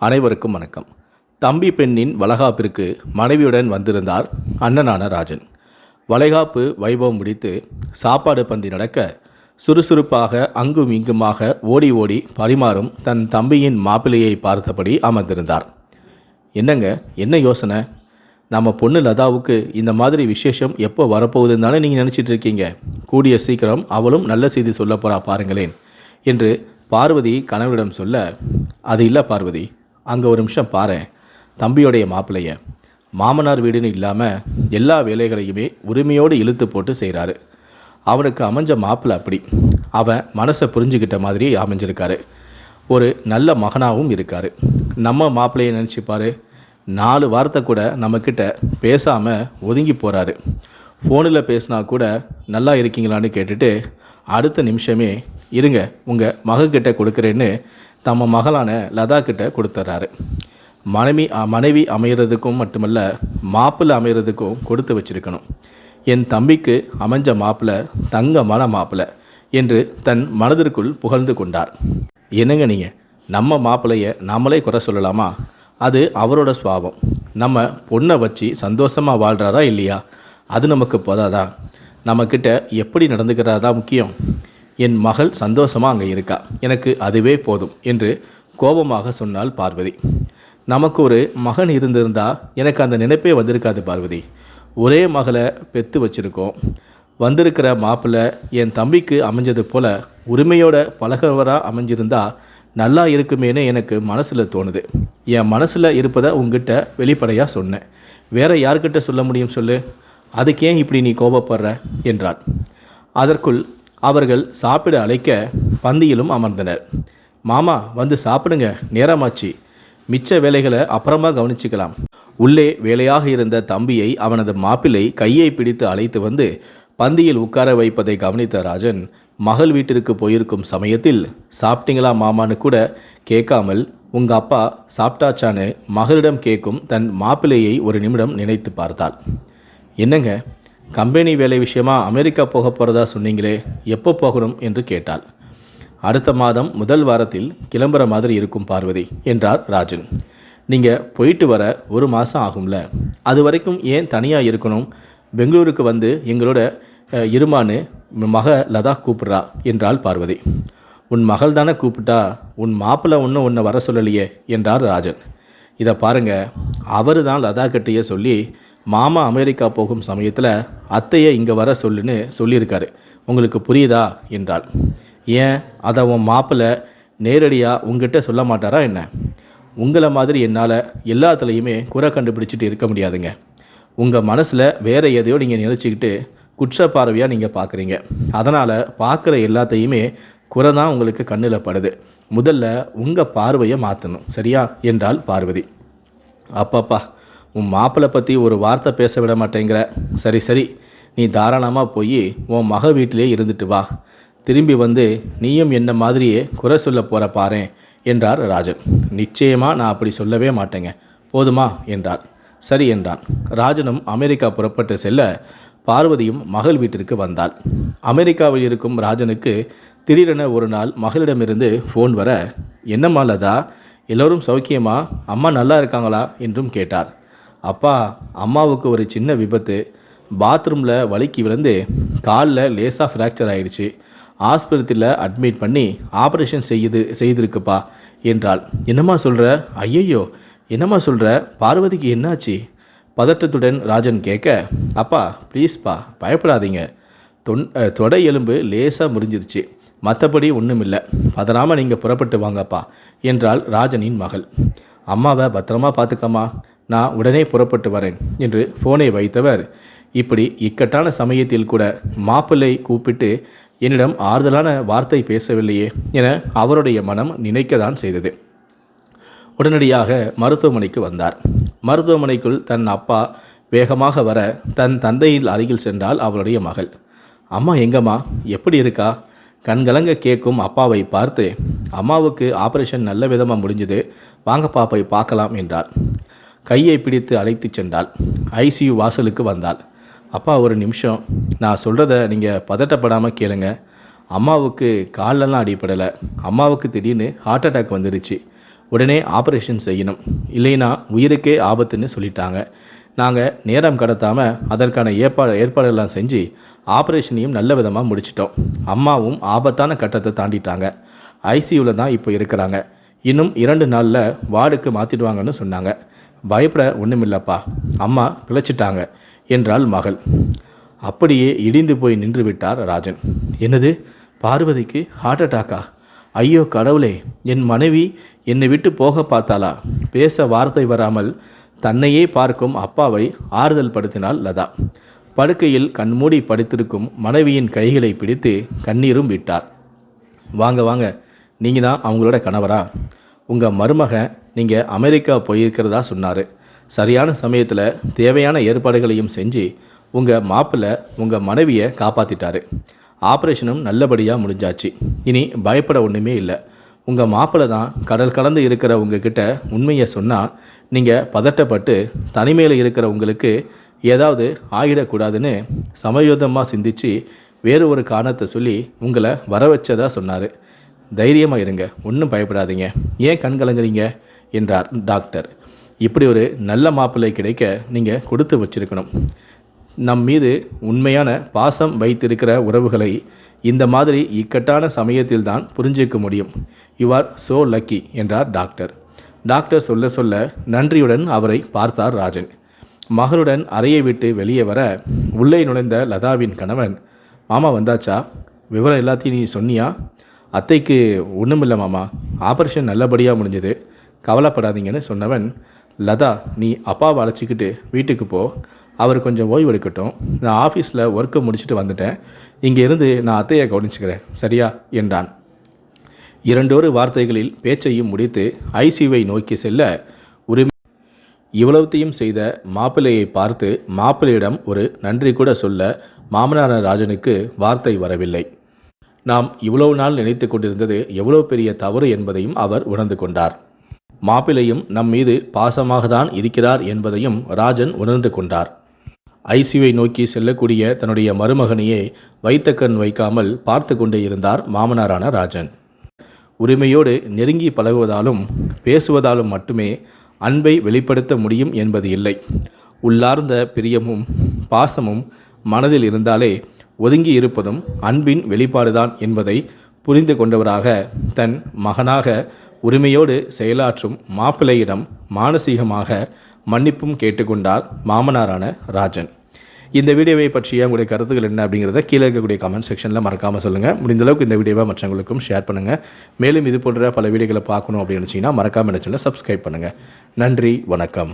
அனைவருக்கும் வணக்கம். தம்பி பெண்ணின் வளகாப்பிற்கு மனைவியுடன் வந்திருந்தார் அண்ணனான ராஜன். வளைகாப்பு வைபவம் முடித்து சாப்பாடு பந்தி நடக்க சுறுசுறுப்பாக அங்கும் இங்குமாக ஓடி ஓடி பரிமாறும் தன் தம்பியின் மாப்பிள்ளையை பார்த்தபடி அமர்ந்திருந்தார். என்னங்க என்ன யோசனை? நம்ம பொண்ணு லதாவுக்கு இந்த மாதிரி விசேஷம் எப்போ வரப்போகுதுன்னு தானே நீங்கள் நினச்சிட்டு இருக்கீங்க. கூடிய சீக்கிரம் அவளும் நல்ல செய்தி சொல்ல போகிறா பாருங்களேன் என்று பார்வதி கணவரிடம் சொல்ல அது இல்லை பார்வதி அங்கே ஒரு நிமிஷம் பாரேன் தம்பியோடைய மாப்பிள்ளைய. மாமனார் வீடுன்னு இல்லாமல் எல்லா வேலைகளையுமே உரிமையோடு இழுத்து போட்டு செய்கிறாரு அவனுக்கு அமைஞ்ச மாப்பிள்ளை அப்படி. அவன் மனசை புரிஞ்சுக்கிட்ட மாதிரி அமைஞ்சிருக்காரு. ஒரு நல்ல மகனாகவும் இருக்கார். நம்ம மாப்பிள்ளையை நினச்சிப்பார் நாலு வார்த்தை கூட நம்மக்கிட்ட பேசாமல் ஒதுங்கி போகிறாரு ஃபோனில் பேசினா கூட நல்லா இருக்கீங்களான்னு கேட்டுட்டு அடுத்த நிமிஷமே இருங்க உங்கள் மகக்கிட்ட கொடுக்குறேன்னு தம்ம மகளான லதா கிட்ட கொடுத்துட்றாரு மனைவி மனைவி அமைகிறதுக்கும் மட்டுமல்ல மாப்பிள்ளை அமைகிறதுக்கும் கொடுத்து வச்சிருக்கணும். என் தம்பிக்கு அமைஞ்ச மாப்பிள்ளை தங்கமான மாப்பிள்ளை என்று தன் மனதிற்குள் புகழ்ந்து கொண்டார். என்னங்க நீங்கள் நம்ம மாப்பிள்ளைய நாமளே குறை சொல்லலாமா? அது அவரோட சுவாபம் நம்ம பொண்ணை வச்சு சந்தோஷமாக வாழ்கிறாரா இல்லையா? அது நமக்கு போதாதா? நம்மக்கிட்ட எப்படி நடந்துக்கிறாதான் முக்கியம். என் மகள் சந்தோஷமாக அங்கே இருக்கா? எனக்கு அதுவே போதும் என்று கோபமாக சொன்னாள் பார்வதி. நமக்கு ஒரு மகன் இருந்திருந்தா எனக்கு அந்த நினைப்பே வந்திருக்காது பார்வதி. ஒரே மகளை பெற்று வச்சுருக்கோம். வந்திருக்கிற மாப்பிள்ளை என் தம்பிக்கு அமைஞ்சது போல உரிமையோட பழகவராக அமைஞ்சிருந்தா நல்லா இருக்குமேன்னு எனக்கு மனசில் தோணுது. என் மனசில் இருப்பதை உங்ககிட்ட வெளிப்படையாக சொன்னேன். வேற யார்கிட்ட சொல்ல முடியும் சொல்லு? அதுக்கேன் இப்படி நீ கோபப்படுற? என்றாள். அதற்குள் அவர்கள் சாப்பிட அழைக்க பந்தியிலும் அமர்ந்தனர். மாமா வந்து சாப்பிடுங்க. நேரமாச்சு. மிச்ச வேலைகளை அப்புறமா கவனிச்சுக்கலாம். உள்ளே வேலையாக இருந்த தம்பியை அவனது மாப்பிள்ளை கையை பிடித்து அழைத்து வந்து பந்தியில் உட்கார வைப்பதை கவனித்த ராஜன் மகள் வீட்டிற்கு போயிருக்கும் சமயத்தில் சாப்பிட்டீங்களா மாமான்னு கூட கேட்காமல் உங்க அப்பா சாப்பிட்டாச்சான்னு மகளிடம் கேட்கும் தன் மாப்பிள்ளையை ஒரு நிமிடம் நினைத்து பார்த்தாள். என்னங்க? கம்பெனி வேலை விஷயமா அமெரிக்கா போக போகிறதா சொன்னீங்களே எப்போ போகணும் என்று கேட்டாள். அடுத்த மாதம் முதல் வாரத்தில் கிளம்புற மாதிரி இருக்கும் பார்வதி என்றார் ராஜன். நீங்கள் போயிட்டு வர ஒரு மாதம் ஆகும்ல. அது வரைக்கும் ஏன் தனியாக இருக்கணும்? பெங்களூருக்கு வந்து எங்களோட இருமான்னு மக லதா கூப்பிட்றா என்றாள் பார்வதி. உன் மகள் தானே கூப்பிட்டா உன் மாப்பிள்ளை ஒன்றும் உன்னை வர சொல்லலையே என்றார் ராஜன். இதை பாருங்க அவர் தான் லதா கிட்டேயே சொல்லி மாமா அமெரிக்கா போகும் சமயத்தில் அத்தையை இங்கே வர சொல்லுன்னு சொல்லியிருக்காரு. உங்களுக்கு புரியுதா? என்றாள். ஏன்? அதை உன் மாப்பிள்ளை நேரடியாக உங்ககிட்ட சொல்ல மாட்டாரா என்ன? உங்களை மாதிரி என்னால் எல்லாத்துலேயுமே குறை கண்டுபிடிச்சிட்டு இருக்க முடியாதுங்க. உங்கள் மனசில் வேறு எதையோ நீங்கள் நினச்சிக்கிட்டு குற்ற பார்வையாக நீங்கள் பார்க்குறீங்க அதனால் பார்க்குற எல்லாத்தையுமே குறை தான் உங்களுக்கு கண்ணில் படுது. முதல்ல உங்கள் பார்வையை மாற்றணும் சரியா? என்றாள் பார்வதி. அப்பப்பா உன் மாப்பிள்ளை பற்றி ஒரு வார்த்தை பேச விட மாட்டேங்கிற. சரி சரி. நீ தாராளமாக போய் உன் மக வீட்டிலே இருந்துட்டு வா. திரும்பி வந்து நீயும் என்ன மாதிரியே குறை சொல்ல போகிற பாரேன் என்றார் ராஜன். நிச்சயமாக நான் அப்படி சொல்லவே மாட்டேங்க. போதுமா என்றார். சரி என்றான். ராஜனும் அமெரிக்கா புறப்பட்டு செல்ல பார்வதியும் மகள் வீட்டிற்கு வந்தாள். அமெரிக்காவில் இருக்கும் ராஜனுக்கு திடீரென ஒரு நாள் மகளிடமிருந்து ஃபோன் வர என்னம்மா லதா எல்லோரும் சௌக்கியமா? அம்மா நல்லா இருக்காங்களா? என்றும் கேட்டார். அப்பா அம்மாவுக்கு ஒரு சின்ன விபத்து. பாத்ரூமில் வலிக்கு விழுந்து காலில் லேசாக ஃப்ராக்சர் ஆயிடுச்சு. ஆஸ்பத்திரியில் அட்மிட் பண்ணி ஆப்ரேஷன் செய்யுது செய்திருக்குப்பா என்றாள். என்னம்மா சொல்கிற ஐயையோ என்னம்மா சொல்கிற பார்வதிக்கு என்னாச்சு? பதட்டத்துடன் ராஜன் கேட்க அப்பா ப்ளீஸ்ப்பா பயப்படாதீங்க. தொன் தொடை எலும்பு லேசாக முறிஞ்சிருச்சு. மற்றபடி ஒன்றும் இல்லை பதறாமல் நீங்கள் புறப்பட்டு வாங்கப்பா என்றாள் ராஜனின் மகள். அம்மாவை பத்திரமா பார்த்துக்கம்மா நான் உடனே புறப்பட்டு வரேன் என்று ஃபோனை வைத்தவர். இப்படி இக்கட்டான சமயத்தில் கூட மாப்பிள்ளை கூப்பிட்டு என்னிடம் ஆறுதலான வார்த்தை பேசவில்லையே என அவருடைய மனம் நினைக்கத்தான் செய்தது. உடனடியாக மருத்துவமனைக்கு வந்தார். மருத்துவமனைக்குள் தன் அப்பா வேகமாக வர தன் தந்தையின் அருகில் சென்றால் அவளுடைய மகள். அம்மா எங்கம்மா? எப்படி இருக்கா? கண்கலங்க கேட்கும் அப்பாவை பார்த்து அம்மாவுக்கு ஆபரேஷன் நல்ல விதமாக முடிஞ்சது. வாங்க பாப்பை பார்க்கலாம் என்றாள் கையை பிடித்து அழைத்து சென்றாள். ஐசியு வாசலுக்கு வந்தாள். அப்பா ஒரு நிமிஷம். நான் சொல்கிறத நீங்கள் பதட்டப்படாமல் கேளுங்க. அம்மாவுக்கு கால்லெல்லாம் அடிப்படலை அம்மாவுக்கு திடீர்னு ஹார்ட் அட்டாக் வந்துருச்சு. உடனே ஆப்ரேஷன் செய்யணும். இல்லைன்னா உயிருக்கே ஆபத்துன்னு சொல்லிட்டாங்க. நாங்கள் நேரம் கடத்தாமல் அதற்கான ஏற்பாடு ஏற்பாடுகள்லாம் செஞ்சு ஆப்ரேஷனையும் நல்ல விதமாக முடிச்சிட்டோம். அம்மாவும் ஆபத்தான கட்டத்தை தாண்டிட்டாங்க. ஐசியூவில் தான் இப்போ இருக்கிறாங்க. இன்னும் இரண்டு நாளில் வார்டுக்கு மாற்றிடுவாங்கன்னு சொன்னாங்க. பயப்பட ஒன்றுமில்லப்பா அம்மா பிழைச்சிட்டாங்க என்றாள் மகள். அப்படியே இடிந்து போய் நின்று விட்டார் ராஜன். என்னது? பார்வதிக்கு ஹார்ட் அட்டாக்கா ஐயோ கடவுளே என் மனைவி என்னை விட்டு போக பார்த்தாளா? பேச வார்த்தை வராமல் தன்னையே பார்க்கும் அப்பாவை ஆறுதல் படுத்தினாள் லதா. படுக்கையில் கண்மூடி படுத்திருக்கும் மனைவியின் கைகளை பிடித்து கண்ணீரும் விட்டார். வாங்க வாங்க நீங்கள் தான் அவங்களோட கணவரா? உங்கள் மருமக நீங்கள் அமெரிக்கா போயிருக்கிறதா சொன்னார். சரியான சமயத்தில் தேவையான ஏற்பாடுகளையும் செஞ்சு உங்கள் மாப்பிள்ளை உங்கள் மனைவியை காப்பாற்றிட்டாரு ஆப்ரேஷனும் நல்லபடியாக முடிஞ்சாச்சு. இனி பயப்பட ஒன்றுமே இல்லை. உங்கள் மாப்பிள்ளை தான் கடல் கடந்து இருக்கிற உங்ககிட்ட உண்மையை சொன்னால் நீங்கள் பதட்டப்பட்டு தனிமையில் இருக்கிற உங்களுக்கு ஏதாவது ஆகிடக்கூடாதுன்னு சமயோதமாக சிந்திச்சு வேறு ஒரு காரணத்தை சொல்லி உங்களை வர வச்சதாக சொன்னார். தைரியமாக இருங்க. ஒன்றும் பயப்படாதீங்க. ஏன் கண் கலங்குறீங்க? என்றார் டாக்டர். இப்படி ஒரு நல்ல மாப்பிள்ளை கிடைக்க நீங்கள் கொடுத்து வச்சிருக்கணும். நம் மீது உண்மையான பாசம் வைத்திருக்கிற உறவுகளை இந்த மாதிரி இக்கட்டான சமயத்தில் தான் புரிஞ்சிக்க முடியும். யூ ஆர் சோ லக்கி என்றார் டாக்டர். டாக்டர் சொல்ல சொல்ல நன்றியுடன் அவரை பார்த்தார் ராஜன். மகளுடன் அறையை விட்டு வெளியே வர உள்ளே நுழைந்த லதாவின் கணவன் மாமா வந்தாச்சா? விவரம் எல்லாத்தையும் நீ சொன்னியா? அத்தைக்கு ஒன்றுமில்ல மாமா. ஆப்ரேஷன் நல்லபடியாக முடிஞ்சது. கவலைப்படாதீங்கன்னு சொன்னவன் லதா நீ அப்பாவை அழைச்சிக்கிட்டு வீட்டுக்கு போ. அவர் கொஞ்சம் ஓய்வு எடுக்கட்டும். நான் ஆஃபீஸில் ஒர்க்கை முடிச்சுட்டு வந்துட்டேன். இங்கே இருந்து நான் அத்தையை கவனிச்சுக்கிறேன். சரியா? என்றான். இரண்டொரு வார்த்தைகளில் பேச்சையும் முடித்து ஐசியூவை நோக்கி செல்ல உரிமை இவ்வளவுத்தையும் செய்த மாப்பிள்ளையை பார்த்து மாப்பிள்ளையிடம் ஒரு நன்றி கூட சொல்ல மாமனார ராஜனுக்கு வார்த்தை வரவில்லை. நாம் இவ்வளவு நாள் நினைத்து கொண்டிருந்தது எவ்வளவு பெரிய தவறு என்பதையும் அவர் உணர்ந்து கொண்டார். மாப்பிள்ளையும் நம் மீது பாசமாக தான் இருக்கிறார் என்பதையும் ராஜன் உணர்ந்து கொண்டார். ஐசியூவை நோக்கி செல்லக்கூடிய தன்னுடைய மருமகனையே வைத்த கண் வைக்காமல் பார்த்து கொண்டே இருந்தார் மாமனாரான ராஜன். உரிமையோடு நெருங்கி பழகுவதாலும் பேசுவதாலும் மட்டுமே அன்பை வெளிப்படுத்த முடியும் என்பது இல்லை. உள்ளார்ந்த பிரியமும் பாசமும் மனதில் இருந்தாலே ஒதுங்கி இருப்பதும் அன்பின் வெளிப்பாடுதான் என்பதை புரிந்து கொண்டவராக தன் மகனாக உரிமையோடு செயலாற்றும் மாப்பிள்ளையிடம் மானசீகமாக மன்னிப்பும் கேட்டுக்கொண்டார் மாமனாரான ராஜன். இந்த வீடியோவை பற்றிய உங்களுடைய கருத்துக்கள் என்ன அப்படிங்கிறத கீழே இருக்கக்கூடிய கமெண்ட் செக்ஷனில் மறக்காமல் சொல்லுங்கள் முடிந்த அளவுக்கு இந்த வீடியோவை மற்றவங்களுக்கும் ஷேர் பண்ணுங்கள் மேலும் இது போன்ற பல வீடியோக்களை பார்க்கணும் அப்படின்னு நினச்சிங்கன்னா மறக்காமல் நினச்சிங்கன்னா சப்ஸ்கிரைப் பண்ணுங்கள் நன்றி வணக்கம்.